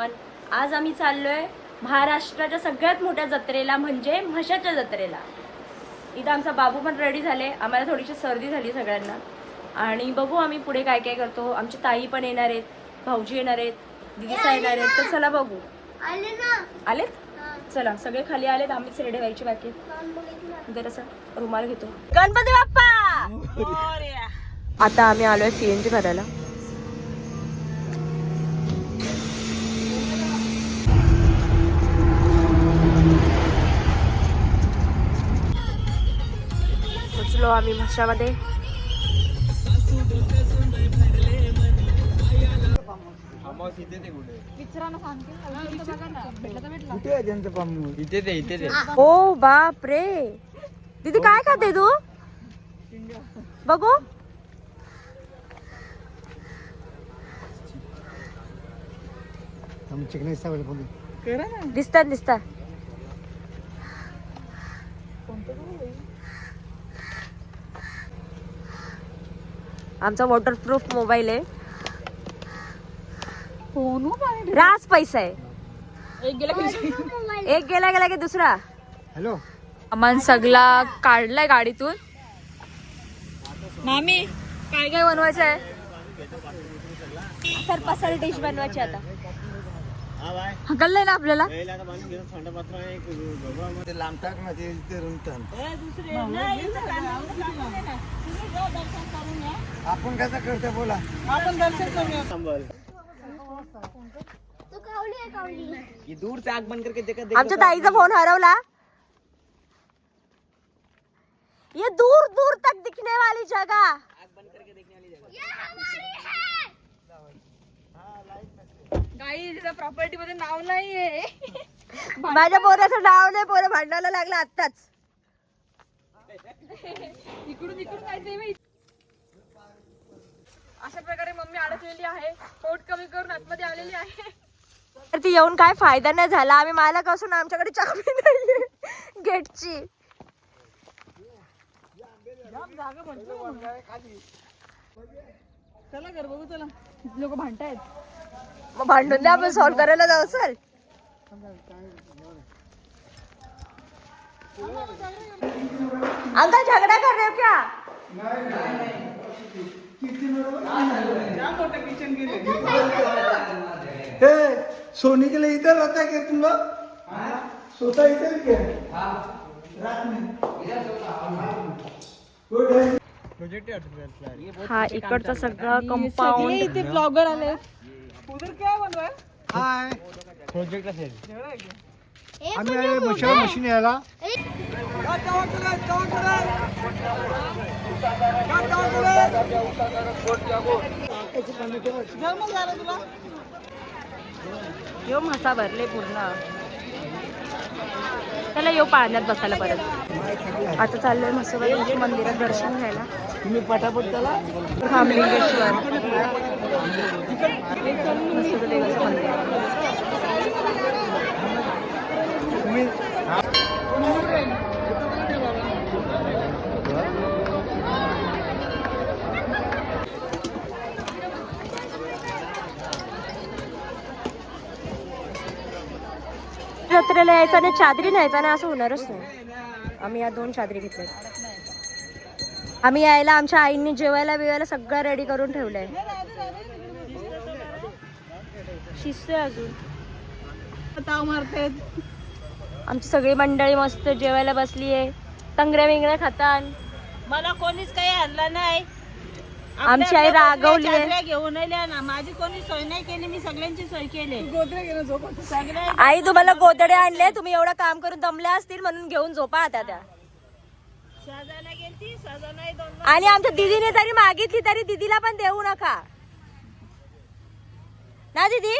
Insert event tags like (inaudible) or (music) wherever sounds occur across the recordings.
Everyone आज आम्ही चाललोय महाराष्ट्राच्या सगळ्यात मोठ्या जत्रेला म्हणजे म्हशाच्या जत्रेला. इथं आमचा बाबू पण रेडी झाले. आम्हाला थोडीशी सर्दी झाली सगळ्यांना. आणि बघू आम्ही पुढे काय काय करतो. आमची ताई पण येणार आहेत भाऊजी येणार आहेत दिदीसा येणार आहेत. तर चला बघू. आले ना? आलेत? चला सगळे खाली आलेत. आम्हीच रेडी व्हायची बाकी जरासा रुमाल घेतो. गणपती बाप्पा! (laughs) आता आम्ही आलोय सीएनजी भरायला. पोचलो आम्ही म्हशामध्ये कुठे? आहे त्यांचं पामूळ इथे ते इथे ते. ओ बाप रे दीदी काय खाते तू? बघू. दिसतात दिसतात. आमचा वॉटरप्रूफ मोबाईल आहे. रास पैसा आहे. एक गेला गेला की दुसरा. हॅलो. सामान सगळा काढलाय गाडीतून. मामी काय काय बनवायचं आहे सर पसार डिश बनवायची आता. ना आपल्याला? ते लांबटाक ना ते रुंतन आपण कसं करतो बोला. तू कावली आहे कावली. दूर से आग बंद करके देखा आमच्या ताईचा फोन हरवला. ये दूर दूर तक दिखने वाली जगह. काही प्रॉपर्टी मध्ये नाव नाहीये. (laughs) माझ्या पोराचं नाव नाही पोरं भांडायला लागलं आत्ताच. इकडून इकडून जायचंय बाई. अशा प्रकारे मम्मी अडकलेली आहे. पोट कमी करून आतमध्ये आलेली आहे. तर ती येऊन काय फायदा नाही झाला. आम्ही मालक असून आमच्याकडे चावी नाहीये. गेटची. चला कर बघू चला. लोक भांडतायत. मग भांडून द्या आपण सॉल्व्ह करायला जाऊ सर अंकल झगड़ा कर रहे हो क्या हे सोनी के लिए इधर रहता है क्या तुम लोग सोता इधर क्या रात में गुड है हा इकडचा सगळा कंपाऊंड इथे ब्लॉगर आले हाय. प्रोजेक्ट असेल आम्ही आले मशाल मशीन यायला. यो म्हसा भरले पूर्ण. त्याला यो पाण्यात बसायला परत. आता चाललोय म्हसोबाच्या मंदिरात दर्शन घ्यायला. तुम्ही पटापट मंदिर तुम्ही जत्रेला यायचं आणि चादरी न्यायचं आणि असं होणारच नाही. आम्ही या दोन चादरी घेतल्या आम्ही यायला आमच्या आईंनी जेवायला बिवायला सगळं रेडी करून ठेवलंय. शिस्त अजून. आमची सगळी मंडळी मस्त जेवायला बसली आहे तंगड्या बिंगड्या खातान. मला कोणीच काही आणलं नाही. आमची आई रागवली घेऊन आल्या ना माझी कोणी सोय नाही केली मी सगळ्यांची सोय केली. आई तुम्हाला गोदडे आणले? तुम्ही एवढं काम करून दमल्या असतील म्हणून घेऊन झोपा आता त्या. आणि आमच्या दिदीने जरी मागितली तरी दिदीला पण देऊ नका. ना दीदी?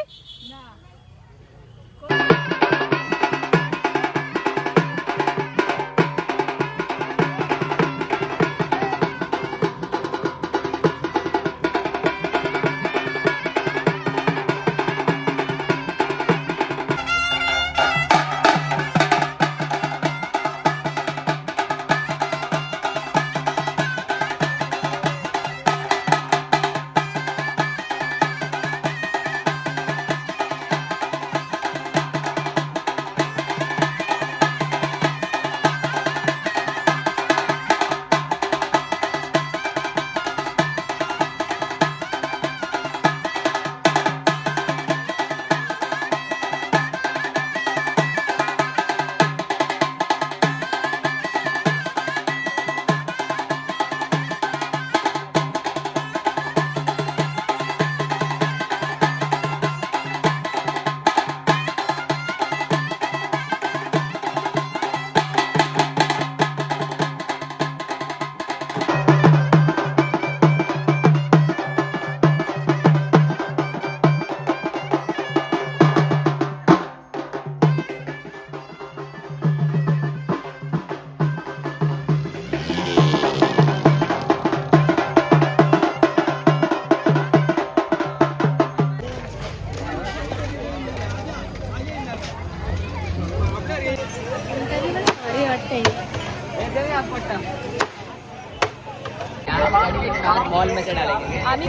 आम्ही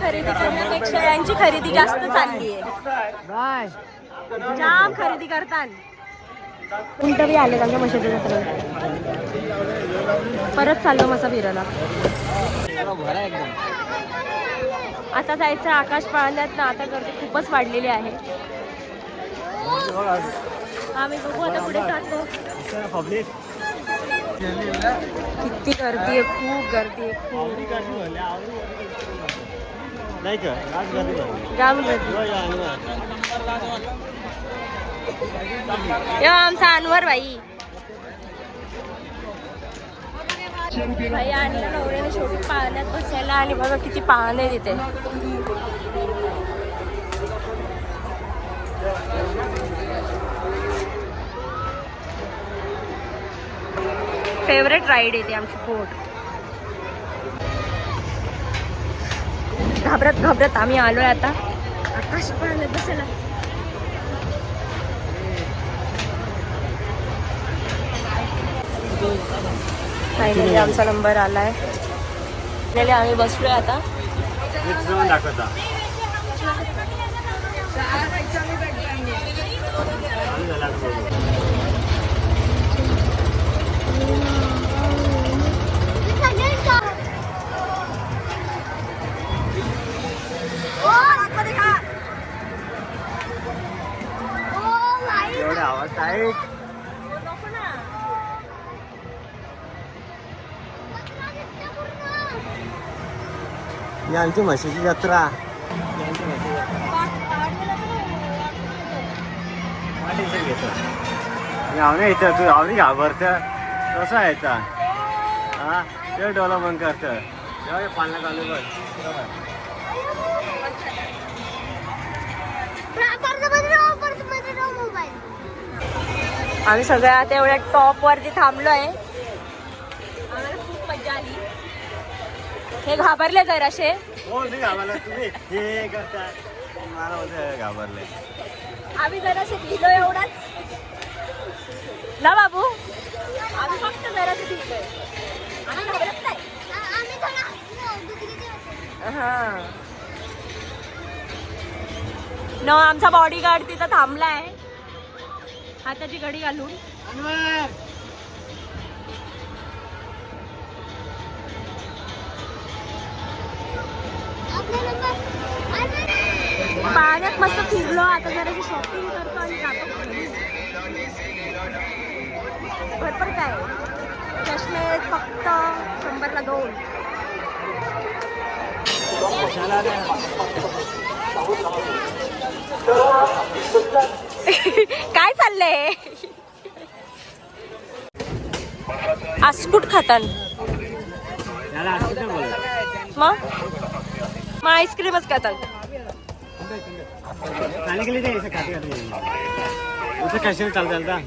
खरेदी करण्यापेक्षा यांची खरेदी जास्त चालली आहे. जाम खरेदी करतात उलट बी आले त्यांच्या मशाच्या जत्रेत परत चाललो मसा फिरायला. आता जायचं आकाश पाळण्यात ना आता गर्दी खूपच वाढलेली आहे. आम्ही बघू आता पुढे जातो. किती गर्दी आहे खूप गर्दी आहे खूप. नाही का? गर्दी या, आमचा अनवर भाई भाई आणलं नवऱ्याने शेवटी पाळण्यात बसायला आणि बघा किती पाळणे तिथे. फेवरेट राईड येते आमची बोट. घाबरत घाबरत आम्ही आलोय आता. आकाश पाळण्यात बसायला फायनली आमचा नंबर आलाय. फायनली आम्ही बसलोय आता. दाखवता ही आमची म्हशीची जत्रा. आवने इथं तू आवनी घाबरत. कसा यायचा हा? ते डोला बंद करत. जेव्हा पालना चालू कर. मोबाईल आम्ही सगळ्या आता एवढ्या टॉप वरती थांबलोय. हे घाबरले जराशे हो नाही घाबरला. तुम्ही हे करताय. मला बोलते घाबरले. आम्ही जराशे भिलो एवढाच. ना बाबू? आम्ही फक्त जराशे भिलोय आम्ही घाबरत नाही. आम्ही थोडा हसलो दुसरी हा. न आमचा बॉडीगार्ड तिथं थांबलाय. हाताची घडी घालून. पाण्यात मस्त फिरलो आता जरा शॉपिंग करतो आणि जातो. भरपूर काय? चष्मे फक्त शंभरला दोन. काय चाललंय? आस्कुट खातान. मग? मग आईस्क्रीमच खातात खाने के लिए ऐसे खाते खाते उसे कैसे चल चलता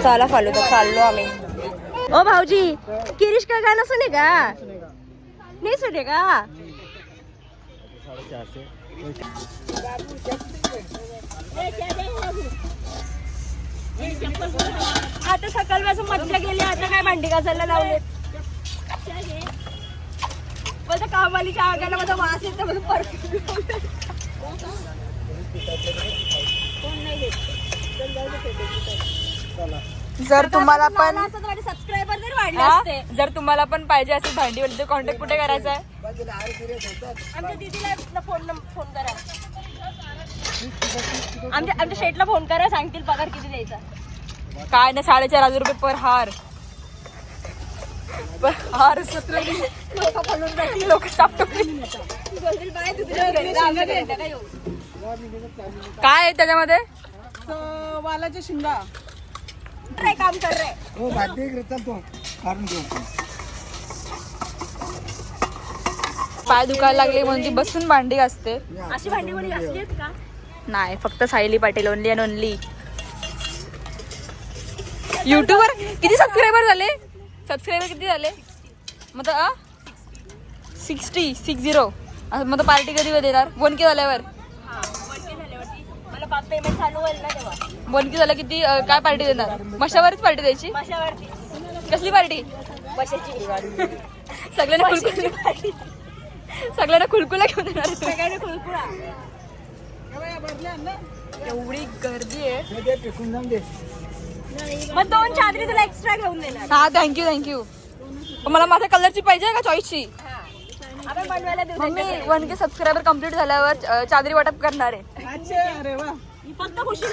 चला फॉलो तर चाललो आम्ही ओ भाऊजी किरीश का गाणं सुने का नाही सुने का आता सकाळपासून मज्जा गेली आता काय भांडी घासायला लावले माझ्या कामालीच्या आगाला माझा वास येतो म्हणून जर तुम्हाला पण सबस्क्रायबर जर वाढले असते. जर तुम्हाला पण पाहिजे असेल भांडी वगैरे कॉन्टॅक्ट कुठे करायचा आहे? आमच्या दीदीला फोन फोन करा. आमच्या आमच्या शेटला फोन करा सांगतील पगार किती द्यायचा. काय ना साडेचार हजार रुपये पर हार. हार सतरा लोक चापटोकली काय आहे त्याच्यामध्ये? वालाच्या शिंगा. काम कर रे? हो भाजी काढून घेऊ. पाय दुखायला लागले म्हणून ती बसून भांडी घासते. अशी भांडी कोणी घासली का? नाही फक्त Sayali Patil only and only. युट्यूबवर किती सबस्क्रायबर झाले? सबस्क्रायबर किती झाले? मग सिक्स्टी सिक्स झिरो. मग पार्टी कधी देणार? बोनकी झाल्यावर. हा वरती झाल्यावरती मला पेमेंट चालू होईल ना तेव्हा बोनकी झालं किती? काय पार्टी देणार? मशावरच पार्टी द्यायची? माशावरती कसली पार्टी? सगळ्यांना खुलकुल सगळ्यांना खुलकुला घेऊन येणार आहे तू. सगळ्यांना खुळखुळा एवढी गर्दी आहे. मग दोन चादरी तुला एक्स्ट्रा घेऊन देणार. हा थँक्यू थँक्यू मला माझ्या कलरची पाहिजे का चॉईसची आपण बनवायला देऊ mummy one K subscriber complete झाल्यावर चादरी वाटप करणार आहे. अरे वा. फक्त.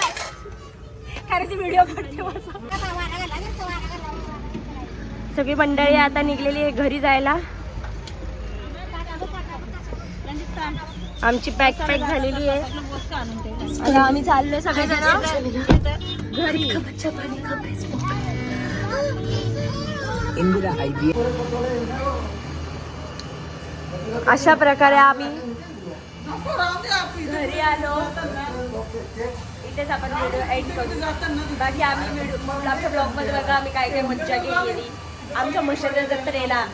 खरं ती व्हिडिओ करते. सगळी मंडळी आता निघलेली आहे घरी जायला. आमची पॅक पॅक झालेली आहे. आम्ही चाललोय सगळेजण. घरी. अशा प्रकारे आम्ही घरी आलो. इथेच आपण व्हिडिओ एंड करू. बाकी आम्ही व्हिडिओ आमच्या ब्लॉगमध्ये बघा आम्ही काय काय मज्जा केली आमच्या मशाच्या जत्रेला.